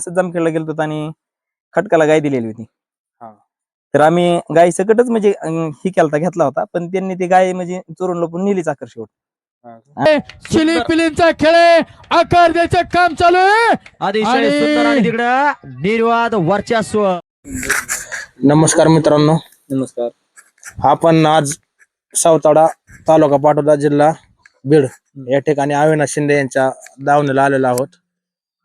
असंच जामखेडला गेलो होतो आणि खटकाला गाय दिलेली होती. हा. तर आम्ही गाय सकटच म्हणजे ही केलता घेतला होता. पण त्यांनी ती गाय म्हणजे चोरून लपून नेलीच आकर्षक चिली पिलींचा खेळ आहे. आकार द्यायचं काम चालू आहे. अतिशय आणि- सुंदर आणि तिकडं निर्वाद वर्चस्व नमस्कार मित्रांनो. नमस्कार. आपण आज सावताडा तालुका पाटोदा जिल्हा बीड या ठिकाणी अविनाश शिंदे यांच्या दावणीला आलेलो आहोत.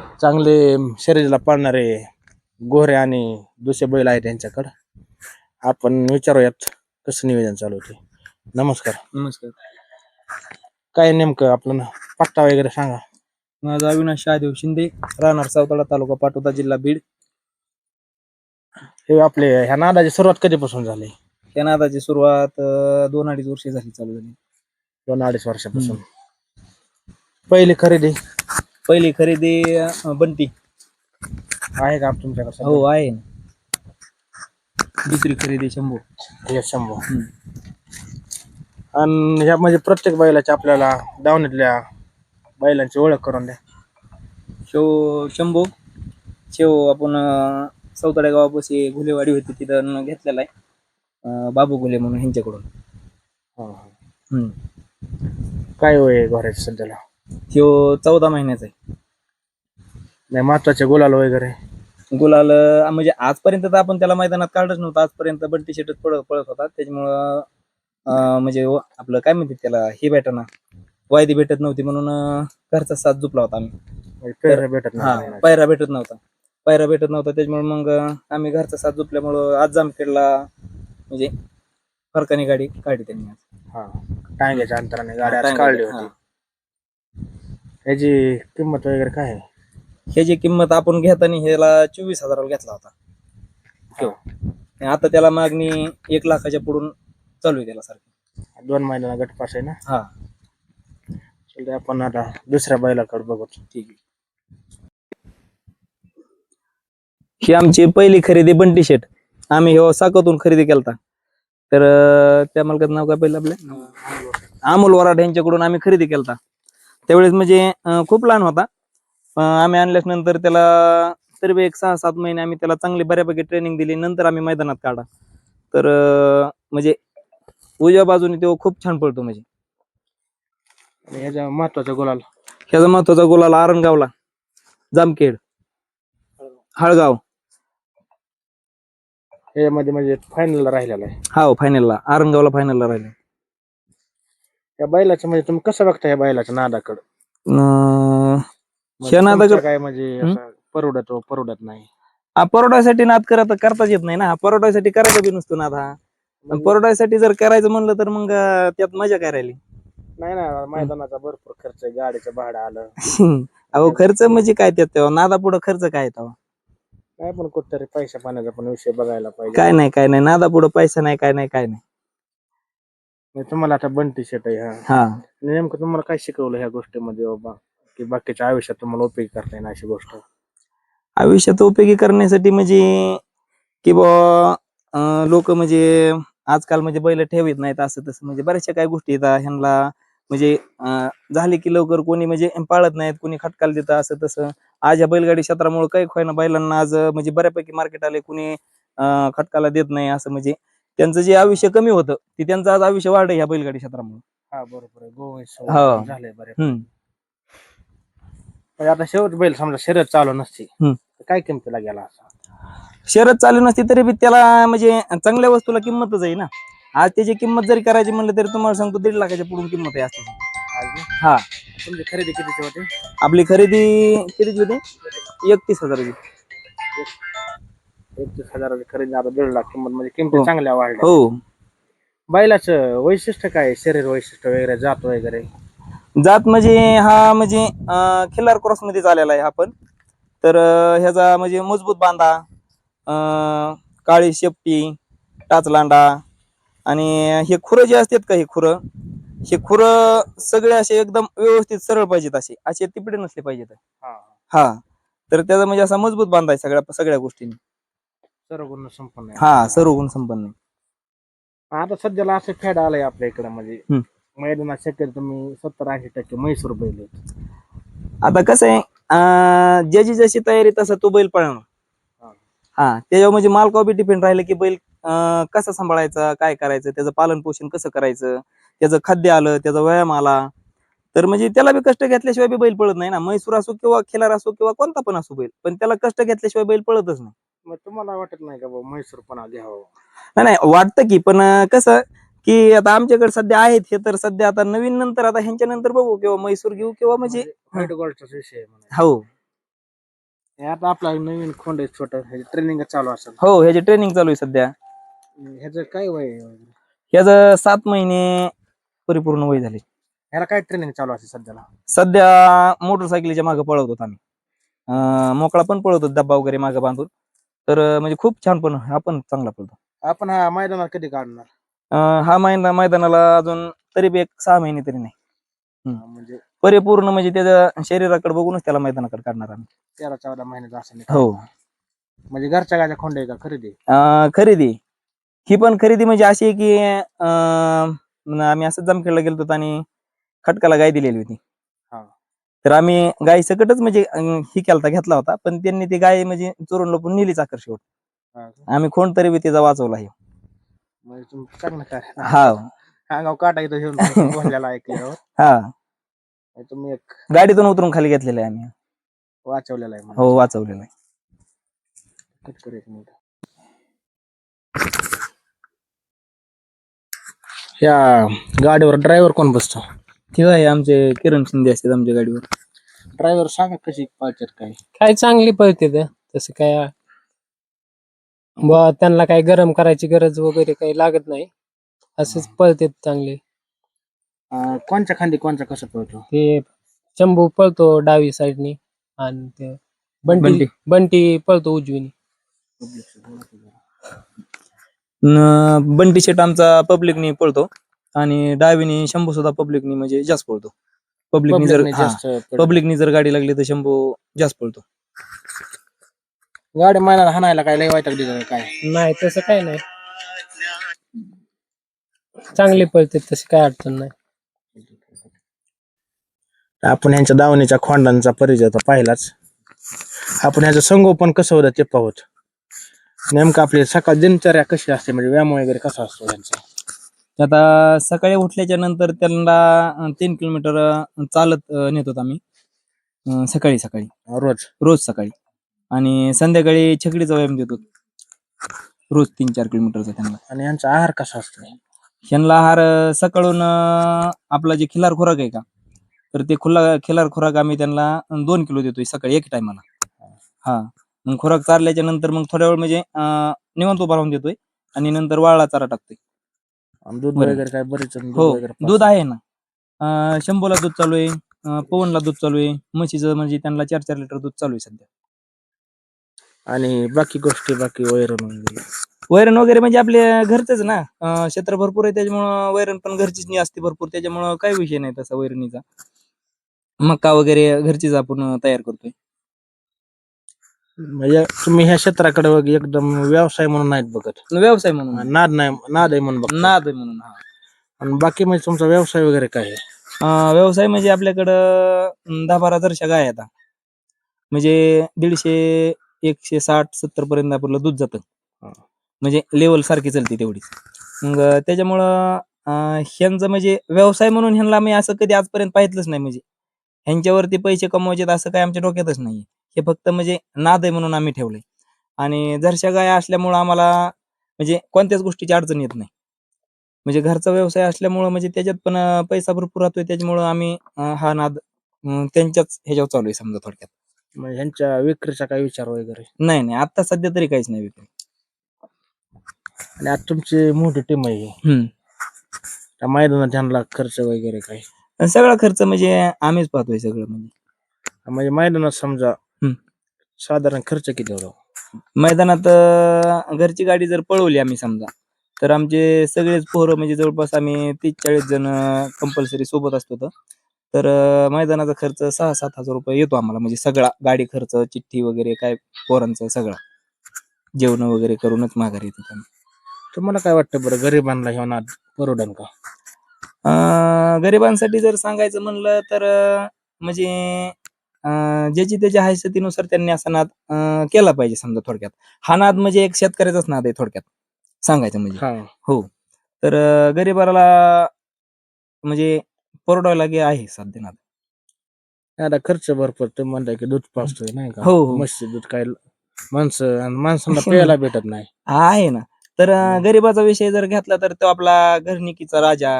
चांगले शर्यतीला पाळणारे गोरे आणि दुसरे बैल आहेत यांच्याकडे. आपण विचारूयात कसं नियोजन चालू होते? नमस्कार. नमस्कार. काय नेमकं आपलं पत्ता वगैरे सांगा. माझा अविनाश शहादेव शिंदे राहणार सावताळा तालुका पाटोदा जिल्हा बीड. हे आपले ह्या नादाची सुरुवात कधीपासून झाली? या नादाची सुरुवात अं, दोन अडीच वर्षे झाली चालू झाली. दोन अडीच वर्षापासून. पहिली खरेदी? पहिली खरेदी अं, बंटी. आहे का तुमच्याकडे सध्या? हो आहे ना. दुसरी खरेदी शंभू. हे शंभू. आणि ह्या म्हणजे प्रत्येक बैलाच्या आपल्याला दावणीतल्या बैलांची ओळख करून द्या. शेव शंभू शेव आपण अं, चौताड्या गावापाशी घुलेवाडी होती तिथं घेतलेला आहे. अं, बाबू घुले म्हणून ह्यांच्याकडून. हम्म. काय होय घराचे सध्याला? शेव चौदा महिन्याचा आहे. नाही महत्त्वाचे गुलाल वगैरे. गुलाल अं, म्हणजे आजपर्यंत तर आपण त्याला मैदानात काढच नव्हतं. आजपर्यंत बंटी शेटच पळत पळत होता. त्याच्यामुळं अं, म्हणजे व- आपलं काय म्हणतात त्याला हे भेटना. वायदी भेटत नव्हती म्हणून अं, घरचा साथ झुपला होता आम्ही. म्हणजे पेर भेटत हा पायरा भेटत नव्हता. पायरा भेटत नव्हता त्याच्यामुळे मग अं, आम्ही घरचा साथ झुपल्यामुळं आज जामखेडला म्हणजे फरकाने गाडी काढली त्यांनी आज. हा. टांग्याच्या अंतराने गाड्या आज काढली. होती. ह्याची किंमत वगैरे काय आहे? ह्याची किंमत आपण घेताना ह्याला चोवीस हजाराला घेतला होता. हो. आणि आता त्याला मागणी एक लाखाच्या पुढून चालू आहे त्याला सारखी. दोन महिन्याला गटपास आहे ना? हा. चालतंय आपण आता दुसऱ्या बैलाकडे बघू ठीक आहे. ही आमची पहिली खरेदी बंटी शेट आम्ही हो साकतून खरेदी केलता. तर अं, त्या मालकाचं नाव काय पहिलं आपल्या अमोल वराड यांच्याकडून आम्ही खरेदी केलता. त्यावेळेस म्हणजे खूप लहान होता. आम्ही आणल्याच नंतर त्याला तरी एक सहा सात महिने आम्ही त्याला चांगली बऱ्यापैकी ट्रेनिंग दिली. नंतर आम्ही मैदानात काढा तर म्हणजे उजव्या बाजूने तो खूप छान पळतो म्हणजे. ह्याच्या महत्त्वाचा गुलाल. ह्याचा महत्त्वाचा गोलाला आरणगावला. जामखेड. हळगाव. ह्याच्यामध्ये म्हणजे फायनलला राहिलेला आहे. हा फायनलला आरणगावला फायनलला राहिले या बैलाचं म्हणजे तुम्ही कसं बघता या बैलाच्या नादाकडं? अं, म्हणजे ह्या नादाकडं- तुमचं काय म्हणजे असं परवडत परवडत नाही? हा परोडासाठी नाद करत करताच येत नाही ना. परोडासाठी करायचा बी नसतो नाद हा. पण परोडासाठी जर करायचं म्हणलं तर मग अं, त्यात मजा काय राहिली? नाही ना मैदानाचा भरपूर खर्च आहे, गाडीचं भाडं आलं. अहो खर्च म्हणजे काय त्यात तेव्हा? नादा पुढं खर्च काय तेव्हा? नाही पण कुठतरी पैसा पाण्याचा पण विषय बघायला पाहिजे. काय नाही काय नाही. नादा पुढं पैसा नाही काय नाही काय नाही. म्हणजे तुम्हाला आता बंटी शेट आहे हा. हा. नेमकं तुम्हाला काय शिकवलं ह्या गोष्टीमध्ये बाबा? की बाकीच्या आयुष्यात तुम्हाला उपयोगी करता येईल अशी गोष्ट? आयुष्यात उपयोगी करण्यासाठी म्हणजे की बा लोक म्हणजे आजकाल म्हणजे बैल ठेवीत नाहीत असं तसं. म्हणजे बऱ्याचशा काही गोष्टी येतात ह्यांना म्हणजे झाले की लवकर कोणी म्हणजे पाळत नाहीत कोणी खटकाल देतं असं तसं. आज या बैलगाडी क्षेत्रामुळे काही खोयना बैलांना आज म्हणजे बऱ्यापैकी मार्केट आले कोणी खटकाला देत नाही असं म्हणजे त्यांचं जे आयुष्य कमी होतं ते त्यांचं आज आयुष्य वाढ ह्या बैलगाडी क्षेत्रामुळे. हा बरोबर आहे. गोवेस. झालंय बरे हम्म. आता शेवट बैल समजा शर्यत चालू नसती हम्म. तर काय किमतीला गेला असा? शरद चालू नसती तरी बी त्याला म्हणजे चांगल्या वस्तूला किंमतच आहे ना. आज त्याची किंमत जरी करायची म्हणलं तरी तुम्हाला सांगतो दीड लाखाच्या पुढून किंमत आहे असते आज? हा. तुमची खरेदी कितीची होती? आपली खरेदी कितीची होती? एकतीस हजाराची एकतीस हजाराची खरेदी आता दीड लाख किंमत म्हणजे किमती हो. चांगल्या वाढल्या. हो. बैलाचं वैशिष्ट्य काय? आहे? शरीर वैशिष्ट्य वगैरे जात वगैरे? जात म्हणजे हा म्हणजे अं, खिल्लार क्रॉसमध्ये आलेला आहे हा पण. तर अं, ह्याचा म्हणजे मजबूत बांधा अं, काळी शेपटी टाचलांडा आणि हे खुरं जे असतात का हे खुरं? हे खुरं सगळे असे एकदम व्यवस्थित सरळ पाहिजेत असे. असे तिपडे नसले पाहिजेत. हा. हा. तर त्याचा म्हणजे असा मजबूत बांधा आहे सगळ्या सगळ्या गोष्टींनी. सर्व गुण संपन्न आहे. हा सर्व गुण संपन्न आहे. आता सध्याला असं फॅड आलंय आपल्या इकडे म्हणजे हम्म. मैदानात शक्यतो तुम्ही सत्तर ऐंशी टक्के म्हैसूर बैल आहेत आता कसं आहे अं, ज्याची जशी तयारी तसा तो बैल पळणार हा त्याच्यावर म्हणजे मालकावर डिपेंड राहिलं की बैल अं, कसा सांभाळायचा काय करायचं त्याचं पालन पोषण कसं करायचं त्याचं खाद्य आलं त्याचा व्यायाम आला तर म्हणजे त्याला बी कष्ट घेतल्याशिवाय बी बैल पळत नाही ना म्हैसूर असो किंवा खिलार असो किंवा कोणता पण असो बैल पण त्याला कष्ट घेतल्याशिवाय बैल पळतच नाही मग तुम्हाला वाटत नाही का बाबा म्हैसूरपणा घ्यावं नाही नाही वाटतं की पण अं, कसं की आता आमच्याकडे सध्या आहेत हे तर सध्या आता नवीन नंतर आता ह्यांच्या नंतर बघू किंवा म्हैसूर घेऊ किंवा म्हणजे व्हाईट गोल्डचाच विषय आहे म्हणा. हो. हे आता आपला नवीन खोंड आहे छोट ट्रेनिंग चालू असेल. हो ह्याची ट्रेनिंग चालू आहे सध्या. ह्याचं काय वय आहे? ह्याचं सात महिने परिपूर्ण वय झाले. ह्याला काय ट्रेनिंग चालू असेल सध्याला? सध्या मोटरसायकलीच्या मागे पळवतो आम्ही. अं, मोकळा पण पळवतो डब्बा वगैरे मागे बांधून. तर म्हणजे खूप छान पण हा पण चांगला पळतो. आपण हा मैदानात कधी काढणार? अं, हा महिना मैदानाला अजून तरी बी एक सहा महिने तरी नाही. हा, म्हणजे परिपूर्ण म्हणजे त्याच्या शरीराकडे बघूनच त्याला मैदानाकडे काढणार आम्ही. तेरा चौदा महिन्याचा असेल हो. म्हणजे घरच्या गायच्या खोंड आहे का खरेदी? अं, खरेदी. ही पण खरेदी म्हणजे अशी आहे की अं, न- आम्ही असं जमखेडला गेलो होतो आणि खटकाला गाय दिलेली होती. तर आम्ही गाय सकटच म्हणजे ही केलता घेतला होता. पण त्यांनी ती गाय म्हणजे चोरून लपून नेलीच हा का? आम्ही कोण तरी बी तिचा वाचवला हे म्हणजे हा. अंगाव काटा इथं घेऊन तुम्ही बोललेला ऐकल्यावर हा. म्हणजे तुम्ही एक गाडीतून उतरून खाली घेतलेला आहे आम्ही. वाचवलेला आहे हो वाचवलेला आहे. कट करू एक मिनिट. या गाडीवर ड्रायव्हर कोण बसतो? ठीक आहे आमचे किरण शिंदे असतात आमच्या गाडीवर. ड्रायव्हर सांगा कशी पाहिजेत काय? काय चांगली पळते ते तसं काय बुवा त्यांना काय गरम करायची गरज वगैरे काही लागत नाही. असेच पळते चांगले. अं, कोणच्या खांदी कोणचा कसं पळतो? ते चंबू पळतो डावी साईडनी आणि ते बंटी. बंटी. बंटी पळतो उजवीनी. न- बंटी शेट आमचा पब्लिकनी पळतो. आणि डावीनी शंभू सुद्धा पब्लिकनी म्हणजे जास्त पळतो. पब्लिकनी जर Public ने जास्त. पब्लिकनी जर गाडी लागली तर शंभू जास्त पळतो. गाडी महिन्याला हाणायला काय लय वाईट दिलं काय? नाही तसं काय नाही. चांगली पळते तशी काय अडचण नाही. आपण ह्यांच्या दावणीच्या खोंडांचा परिचय तर पाहिलाच. आपण ह्याचं संगोपन कसं होतं ते पाहूत. नेमकं आपली सकाळ दिनचर्या कशी असते म्हणजे व्यायाम वगैरे कसा असतो यांचा? आता सकाळी उठल्याच्या नंतर त्यांना तीन किलोमीटर चालत नेतो आम्ही. सकाळी सकाळी. रोज? रोज सकाळी. आणि संध्याकाळी छकडीचा व्यायाम देतो. रोज तीन चार किलोमीटरचा त्यांना. आणि यांचा आहार कसा असतो? ह्यांना आहार सकाळून आपला जे खिलार खुराक आहे का तर ते खुला खिलार खुराक आम्ही त्यांना दोन किलो देतोय सकाळी एक टायमाला. हा. मग खुराक चारल्याच्या नंतर मग थोड्या वेळ म्हणजे निवांत उभा राहून देतोय आणि नंतर वाळला चारा टाकतोय. आणि दूध बरं. वगैरे काय बरेच जण हो वगैरे दूध आहे. ना. अं, शंभूला दूध चालू आहे अं, पवनला दूध चालू आहे म्हशीचं म्हणजे त्यांना चार चार लिटर दूध चालू आहे सध्या. आणि बाकी गोष्टी बाकी वैरण वगैरे. वैरण वगैरे म्हणजे आपले घरचंच ना. अं, क्षेत्र भरपूर आहे त्याच्यामुळं वैरण पण घरचीच नाही असते भरपूर त्याच्यामुळं काही विषय नाही तसा वैरणीचा. मका वगैरे घरचीच आपण अं, तयार करतोय. म्हणजे तुम्ही ह्या क्षेत्राकडे वगैरे एकदम व्यवसाय म्हणून नाहीत बघत. व्यवसाय म्हणून नाद नाही नाद आहे म्हणून बघता. नाद आहे म्हणून हा. आणि बाकी म्हणजे तुमचा व्यवसाय वगैरे काय आहे? अं, व्यवसाय म्हणजे आपल्याकडं अं, दहा बारा जरशा गाय आहेत आता. म्हणजे दीडशे एकशे साठ सत्तर पर्यंत आपलं दूध जातं. हा. म्हणजे लेवल सारखी चालते तेवढीच. मग अं, त्याच्यामुळं अं, ह्यांचं म्हणजे व्यवसाय म्हणून ह्यांना मी असं कधी आजपर्यंत पाहितलंच नाही. म्हणजे ह्यांच्यावरती पैसे कमवायचे असं काय आमच्या डोक्यातच नाही हे फक्त म्हणजे नाद आहे म्हणून आम्ही ठेवलंय आणि जरशा गाय असल्यामुळं आम्हाला म्हणजे कोणत्याच गोष्टीची अडचण येत नाही म्हणजे घरचा व्यवसाय असल्यामुळं म्हणजे त्याच्यात पण पैसा भरपूर राहतोय त्याच्यामुळं आम्ही हा नाद त्यांच्याच ह्याच्यावर चालू आहे समजा थोडक्यात म्हणजे ह्यांच्या विक्रीचा काय विचार वगैरे नाही नाही आता सध्या तरी काहीच नाही विक्री आणि आता तुमची मोठी टीम आहे ही. हम्म. त्या मैदानात ह्यांना खर्च वगैरे काय आणि सगळा खर्च म्हणजे आम्हीच पाहतोय सगळं म्हणजे म्हणजे मैदानात समजा. साधारण खर्च किती होतो मैदानात अं, घरची गाडी जर पळवली आम्ही समजा तर आमचे सगळेच पोरं म्हणजे जवळपास आम्ही तीस चाळीस जण कंपल्सरी सोबत असतो तर. तर अं, मैदानाचा खर्च सहा सात हजार रुपये येतो आम्हाला म्हणजे सगळा गाडी खर्च चिठ्ठी वगैरे काय पोरांचं सगळा जेवण वगैरे करूनच माघारी येतो आम्ही. तुम्हाला काय वाटतं बरं गरिबांना ह्या नाद परवडन का अं, गरिबांसाठी जर सांगायचं म्हणलं तर अं, म्हणजे ज्याची त्याच्या हैसियतीनुसार त्यांनी असा नाद केला पाहिजे समजा थोडक्यात. हा नाद म्हणजे एक शेतकऱ्याचाच नाद आहे थोडक्यात सांगायचं म्हणजे. हा. तर गरिबाला म्हणजे परवडायला गे आहे सध्या नाद. आता खर्च भरपूर तुम्ही म्हणताय की दूध पाचतोय नाही का? हो, हो. म्हशी दूध काय माणसं आणि माणसांना प्यायला भेटत नाही. आहे ना. तर. गरिबाचा विषय जर घेतला तर तो आपला घरनिकीचा राजा.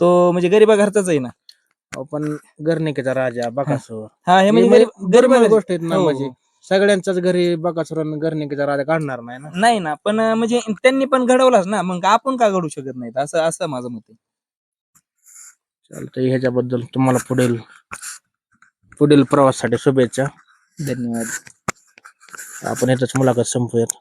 तो म्हणजे गरीबा घरचाच आहे ना. अहो, पण गर्णिकेचा राजा बकासूर. हा. हे म्हणजे गरीब-. गोष्ट आहेत ना हो, म्हणजे. सगळ्यांच्याच घरी बकासूर आणि गर्णिकेचा राजा काढणार नाही ना? नाही ना पण अं, म्हणजे त्यांनी पण घडवलाच ना मग आपण का घडू शकत नाहीत? असं असं माझं मत आहे. चालतंय ह्याच्याबद्दल तुम्हाला पुढील पुढील प्रवासासाठी शुभेच्छा. धन्यवाद. आपण याच मुलाखत संपूयात.